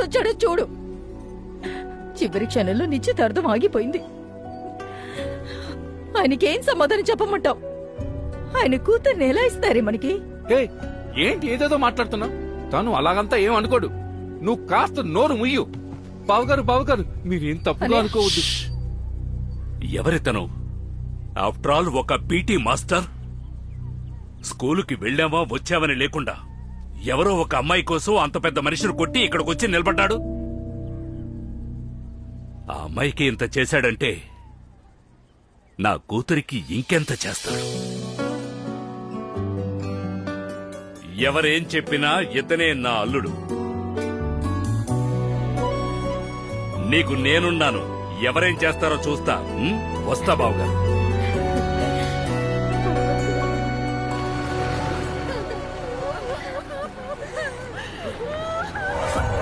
వచ్చాడో చూడు. చివరి క్షణంలో నిశ్చితార్థం ఆగిపోయింది. ఆయనకేం సమాధానం చెప్పమంటావు? ఆయన కూతుర్ని ఎలా ఇస్తారే మనకి? ఏ ఏంటి ఏదేదో మాట్లాడుతున్నావు? తను అలాగంతా ఏం అనుకోడు. నువ్వు కాస్త నోరు ముయ్యు. బావగారు బావగారు మీరేం తప్పుగా అరే. అనుకోవద్దు. ఎవరితను? ఆఫ్టర్ ఆల్ ఒక పీటీ మాస్టర్. స్కూలుకి వెళ్ళామా వచ్చామని లేకుండా. ఎవరో ఒక అమ్మాయి కోసం అంత పెద్ద మనిషిని కొట్టి ఇక్కడికి వచ్చి నిలబడ్డాడు? ఆ అమ్మాయికి ఇంత చేశాడంటే నా కూతురికి ఇంకెంత చేస్తాడు? ఎవరేం చెప్పినా ఇతనే నా అల్లుడు. నీకు నేనున్నాను. ఎవరేం చేస్తారో చూస్తా. వస్తా బావగారు.